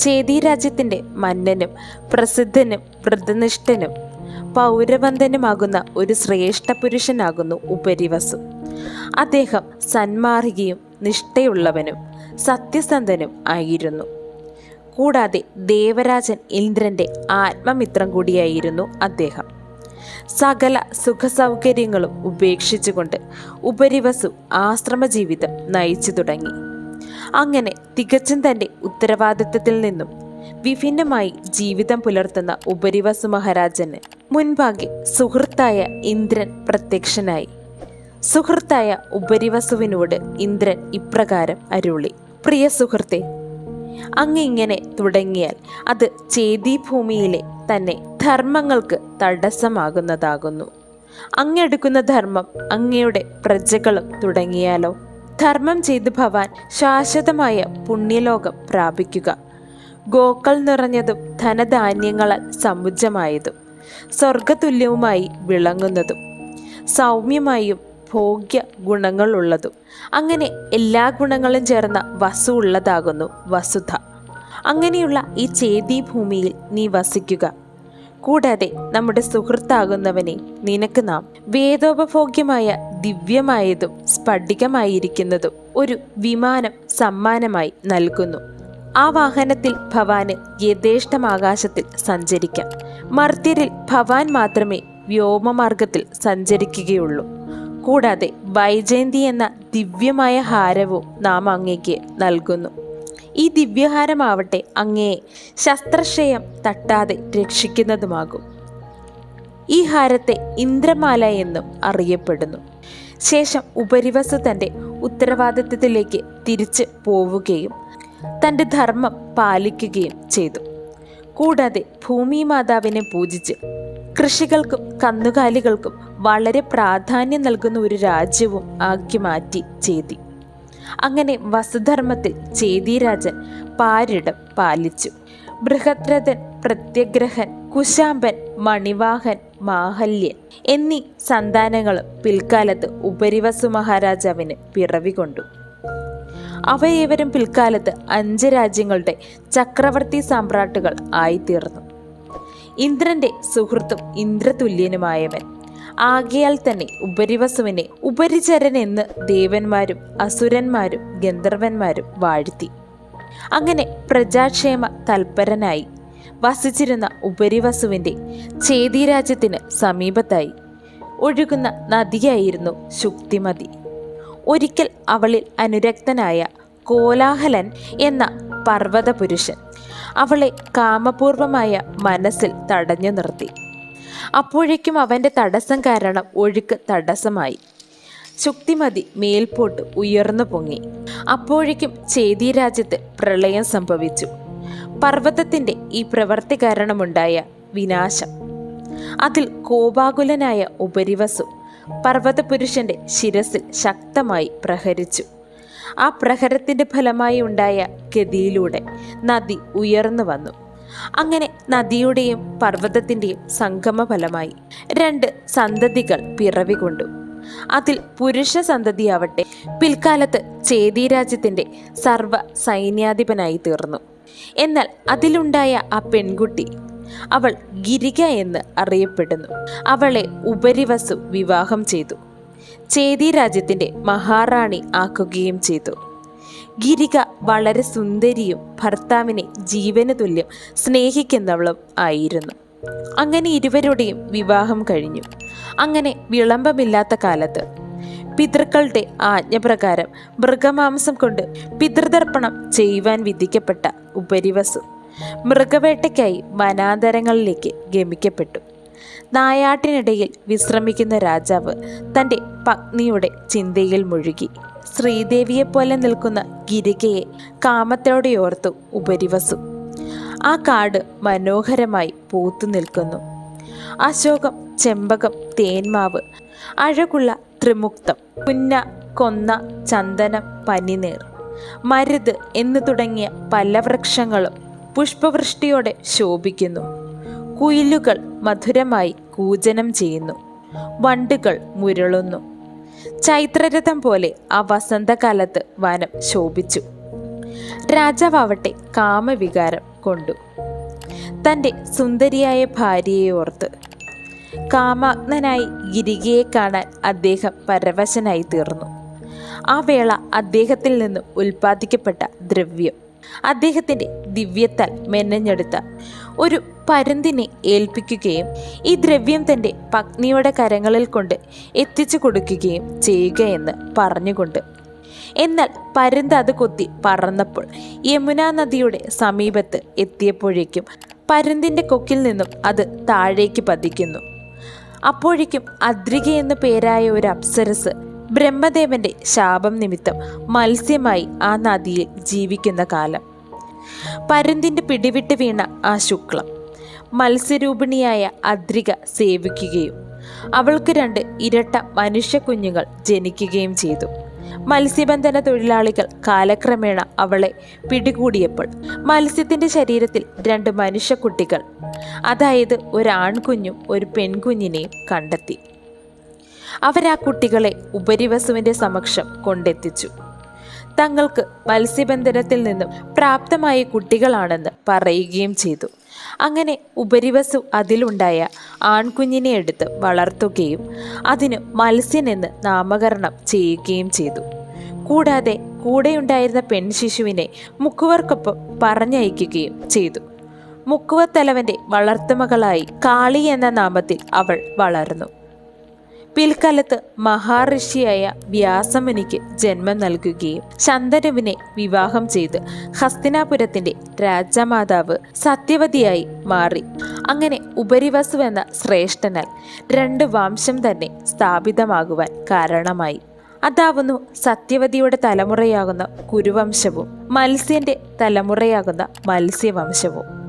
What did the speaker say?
ചേതി രാജ്യത്തിന്റെ മന്നനും പ്രസിദ്ധനും വ്രതനിഷ്ഠനും പൗരവന്തനുമാകുന്ന ഒരു ശ്രേഷ്ഠ പുരുഷനാകുന്നു ഉപരിവസു. അദ്ദേഹം സന്മാർഗിയും നിഷ്ഠയുള്ളവനും സത്യസന്ധനും ആയിരുന്നു. കൂടാതെ ദേവരാജൻ ഇന്ദ്രന്റെ ആത്മമിത്രം കൂടിയായിരുന്നു അദ്ദേഹം. സകല സുഖസൗകര്യങ്ങളും ഉപേക്ഷിച്ചുകൊണ്ട് ഉപരിവസു ആശ്രമ ജീവിതം നയിച്ചു തുടങ്ങി അങ്ങനെ തികച്ചും തന്റെ ഉത്തരവാദിത്തത്തിൽ നിന്നും വിഭിന്നമായി ജീവിതം പുലർത്തുന്ന ഉപരിവസു മഹാരാജന് മുൻപാകെ സുഹൃത്തായ ഇന്ദ്രൻ പ്രത്യക്ഷനായി. സുഹൃത്തായ ഉപരിവസുവിനോട് ഇന്ദ്രൻ ഇപ്രകാരം അരുളി പ്രിയ സുഹൃത്തെ അങ്ങ് ഇങ്ങനെ തുടങ്ങിയാൽ അത് ചേതീഭൂമിയിലെ തന്നെ ധർമ്മങ്ങൾക്ക് തടസ്സമാകുന്നതാകുന്നു. അങ്ങെടുക്കുന്ന ധർമ്മം അങ്ങയുടെ പ്രജകളും തുടങ്ങിയാലോ? ധർമ്മം ചെയ്ത് ഭവാൻ ശാശ്വതമായ പുണ്യലോകം പ്രാപിക്കുക. ഗോക്കൾ നിറഞ്ഞതും ധനധാന്യങ്ങളാൽ സമുജ്ജമായതും സ്വർഗതുല്യവുമായി വിളങ്ങുന്നതും സൗമ്യമായും ഭോഗ്യ ഗുണങ്ങളുള്ളതും അങ്ങനെ എല്ലാ ഗുണങ്ങളും ചേർന്ന വസു ഉള്ളതാകുന്നു വസുധ. അങ്ങനെയുള്ള ഈ ചേതി ഭൂമിയിൽ നീ വസിക്കുക കൂടാതെ നമ്മുടെ സുഹൃത്താകുന്നവനെ നിനക്ക് നാം വേദോപഭോഗ്യമായ ദിവ്യമായതും സ്ഫടികമായിരിക്കുന്നതും ഒരു വിമാനം സമ്മാനമായി നൽകുന്നു. ആ വാഹനത്തിൽ ഭവാന് യഥേഷ്ടം ആകാശത്തിൽ സഞ്ചരിക്കാം. മർത്യരിൽ ഭവാൻ മാത്രമേ വ്യോമമാർഗത്തിൽ സഞ്ചരിക്കുകയുള്ളൂ. കൂടാതെ വൈജയന്തി എന്ന ദിവ്യമായ ഹാരവും നാം അങ്ങേക്ക് നൽകുന്നു. ഈ ദിവ്യഹാരമാവട്ടെ അങ്ങയെ ശസ്ത്രക്ഷയം തട്ടാതെ രക്ഷിക്കുന്നതുമാകും. ഈ ഹാരത്തെ ഇന്ദ്രമാല എന്നും അറിയപ്പെടുന്നു. ശേഷം ഉപരിവസു തന്റെ ഉത്തരവാദിത്വത്തിലേക്ക് തിരിച്ച് പോവുകയും തന്റെ ധർമ്മം പാലിക്കുകയും ചെയ്തു. കൂടാതെ ഭൂമി മാതാവിനെ പൂജിച്ച് കൃഷികൾക്കും കന്നുകാലികൾക്കും വളരെ പ്രാധാന്യം നൽകുന്ന ഒരു രാജ്യവും ആക്കി മാറ്റി ചേതി അങ്ങനെ വസുധർമ്മത്തിൽ ചേതിരാജൻ പാരിടം പാലിച്ചു. ബൃഹദ്രഥൻ പ്രത്യഗ്രഹൻ കുശാമ്പൻ മണിവാഹൻ മാഹല്യൻ എന്നീ സന്താനങ്ങളും പിൽക്കാലത്ത് ഉപരിവസു മഹാരാജാവിന് പിറവികൊണ്ടു അവയേവരും പിൽക്കാലത്ത് അഞ്ച് രാജ്യങ്ങളുടെ ചക്രവർത്തി സാമ്രാട്ടുകൾ ആയിത്തീർന്നു. ഇന്ദ്രന്റെ സുഹൃത്തും ഇന്ദ്രതുല്യനുമായവൻ. ആകയാൽ തന്നെ ഉപരിവസുവിനെ ഉപരിചരൻ എന്ന് ദേവന്മാരും അസുരന്മാരും ഗന്ധർവന്മാരും വാഴ്ത്തി. അങ്ങനെ പ്രജാക്ഷേമ തൽപരനായി വസിച്ചിരുന്ന ഉപരിവസുവിന്റെ ചേതിരാജ്യത്തിന് സമീപത്തായി. ഒഴുകുന്ന നദിയായിരുന്നു ശുക്തിമതി. ഒരിക്കൽ അവളിൽ അനുരക്തനായ കോലാഹലൻ എന്ന പർവത പുരുഷൻ അവളെ കാമപൂർവമായ മനസ്സിൽ തടഞ്ഞു നിർത്തി. അപ്പോഴേക്കും അവന്റെ തടസ്സം കാരണം ഒഴുക്ക് തടസ്സമായി. ശുക്തിമതി മേൽപോട്ട് ഉയർന്നു പൊങ്ങി. അപ്പോഴേക്കും ചേതിരാജ്യത്ത് പ്രളയം സംഭവിച്ചു. പർവതത്തിന്റെ ഈ പ്രവൃത്തി കാരണമുണ്ടായ വിനാശം. അതിൽ കോപാകുലനായ ഉപരിവസു പർവത പുരുഷന്റെ ശിരസിൽ ശക്തമായി പ്രഹരിച്ചു. ആ പ്രഹരത്തിന്റെ ഫലമായി ഉണ്ടായ ഗതിയിലൂടെ നദി ഉയർന്നു വന്നു. അങ്ങനെ നദിയുടെയും പർവതത്തിന്റെയും സംഗമ ഫലമായി രണ്ട് സന്തതികൾ പിറവികൊണ്ടു. അതിൽ പുരുഷ സന്തതിയാവട്ടെ പിൽക്കാലത്ത് ചേതി രാജ്യത്തിന്റെ സർവ സൈന്യാധിപനായി തീർന്നു. എന്നാൽ അതിലുണ്ടായ ആ പെൺകുട്ടി അവൾ ഗിരിക എന്ന് അറിയപ്പെടുന്നു. അവളെ ഉപരിവസു വിവാഹം ചെയ്തു. ചേതി രാജ്യത്തിന്റെ മഹാറാണി ആക്കുകയും ചെയ്തു. ഗിരിക വളരെ സുന്ദരിയും ഭർത്താവിനെ ജീവന് തുല്യം സ്നേഹിക്കുന്നവളും ആയിരുന്നു. അങ്ങനെ ഇരുവരുടെയും വിവാഹം കഴിഞ്ഞു. അങ്ങനെ വിളംബമില്ലാത്ത കാലത്ത് പിതൃക്കളുടെ ആജ്ഞപ്രകാരം മൃഗമാംസം കൊണ്ട് പിതൃതർപ്പണം ചെയ്യുവാൻ വിധിക്കപ്പെട്ട ഉപരിവസു. മൃഗവേട്ടയ്ക്കായി വനാന്തരങ്ങളിലേക്ക് ഗമിക്കപ്പെട്ടു. നായാട്ടിനിടയിൽ വിശ്രമിക്കുന്ന രാജാവ് തന്റെ പത്നിയുടെ ചിന്തയിൽ മുഴുകി. ശ്രീദേവിയെപ്പോലെ നിൽക്കുന്ന ഗിരികയെ കാമത്തോടെയോർത്തു ഉപരിവസു. ആ കാട് മനോഹരമായി പൂത്തു നിൽക്കുന്നു. അശോകം ചെമ്പകം തേന്മാവ് അഴകുള്ള ത്രിമുക്തം പുന്ന കൊന്ന ചന്ദനം പനിനീർ മരുത് എന്നു തുടങ്ങിയ പല വൃക്ഷങ്ങളും പുഷ്പവൃഷ്ടിയോടെ ശോഭിക്കുന്നു. കുയിലുകൾ മധുരമായി കൂജനം ചെയ്യുന്നു. വണ്ടുകൾ മുരളുന്നു. ചൈത്രരഥം പോലെ ആ വസന്തകാലത്ത് വനം ശോഭിച്ചു. രാജാവട്ടെ കാമവികാരം കൊണ്ടു. തന്റെ സുന്ദരിയായ ഭാര്യയെ ഓർത്ത് കാമാഗ്നനായി ഗിരികയെ കാണാൻ അദ്ദേഹം പരവശനായി തീർന്നു. ആ വേള അദ്ദേഹത്തിൽ നിന്ന് ഉൽപ്പാദിക്കപ്പെട്ട ദ്രവ്യം. അദ്ദേഹത്തിന്റെ ദിവ്യത്താൽ മെനഞ്ഞെടുത്ത ഒരു പരുന്തിനെ ഏൽപ്പിക്കുകയും ഈ ദ്രവ്യം തന്റെ പത്നിയുടെ കരങ്ങളിൽ കൊണ്ട് എത്തിച്ചു കൊടുക്കുകയും ചെയ്യുകയെന്ന് പറഞ്ഞുകൊണ്ട്. എന്നാൽ പരുന്ത് അത് കൊത്തി പറന്നപ്പോൾ യമുനാ നദിയുടെ സമീപത്ത് എത്തിയപ്പോഴേക്കും പരുന്തിന്റെ കൊക്കിൽ നിന്നും അത് താഴേക്ക് പതിക്കുന്നു. അപ്പോഴേക്കും അദ്രിക എന്നു പേരായ ഒരു അപ്സരസ് ബ്രഹ്മദേവന്റെ ശാപം നിമിത്തം മത്സ്യമായി ആ നദിയിൽ ജീവിക്കുന്ന കാലം. പരുന്തിന്റെ പിടിവിട്ട് വീണ ആ ശുക്ലം മത്സ്യരൂപിണിയായ അദ്രിക സേവിക്കുകയും അവൾക്ക് രണ്ട് ഇരട്ട മനുഷ്യ കുഞ്ഞുങ്ങൾ ജനിക്കുകയും ചെയ്തു. മത്സ്യബന്ധന തൊഴിലാളികൾ കാലക്രമേണ അവളെ പിടികൂടിയപ്പോൾ മത്സ്യത്തിന്റെ ശരീരത്തിൽ രണ്ട് മനുഷ്യക്കുട്ടികൾ അതായത് ഒരു ആൺകുഞ്ഞും ഒരു പെൺകുഞ്ഞിനെയും കണ്ടെത്തി. അവരാ കുട്ടികളെ ഉപരിവസുവിന്റെ സമക്ഷം കൊണ്ടെത്തിച്ചു. തങ്ങൾക്ക് മത്സ്യബന്ധനത്തിൽ നിന്നും പ്രാപ്തമായ കുട്ടികളാണെന്ന് പറയുകയും ചെയ്തു. അങ്ങനെ ഉപരിവസു അതിലുണ്ടായ ആൺകുഞ്ഞിനെ എടുത്ത് വളർത്തുകയും അതിന് മത്സ്യനെന്ന് നാമകരണം ചെയ്യുകയും ചെയ്തു. കൂടാതെ കൂടെയുണ്ടായിരുന്ന പെൺശിശുവിനെ മുക്കുവർക്കൊപ്പം പറഞ്ഞയക്കുകയും ചെയ്തു. മുക്കുവത്തലവന്റെ വളർത്തുമകളായി കാളി എന്ന നാമത്തിൽ അവൾ വളർന്നു. പിൽക്കാലത്ത് മഹാഋഷിയായ വ്യാസമുനിക്ക് ജന്മം നൽകുകയും ശന്തനുവിനെ വിവാഹം ചെയ്ത് ഹസ്തിനാപുരത്തിന്റെ രാജമാതാവ് സത്യവതിയായി മാറി. അങ്ങനെ ഉപരിവസു എന്ന ശ്രേഷ്ഠനാൽ രണ്ട് വംശം തന്നെ സ്ഥാപിതമാകുവാൻ കാരണമായി. അതാവുന്നു സത്യവതിയുടെ തലമുറയാകുന്ന കുരുവംശവും മത്സ്യന്റെ തലമുറയാകുന്ന മത്സ്യവംശവും.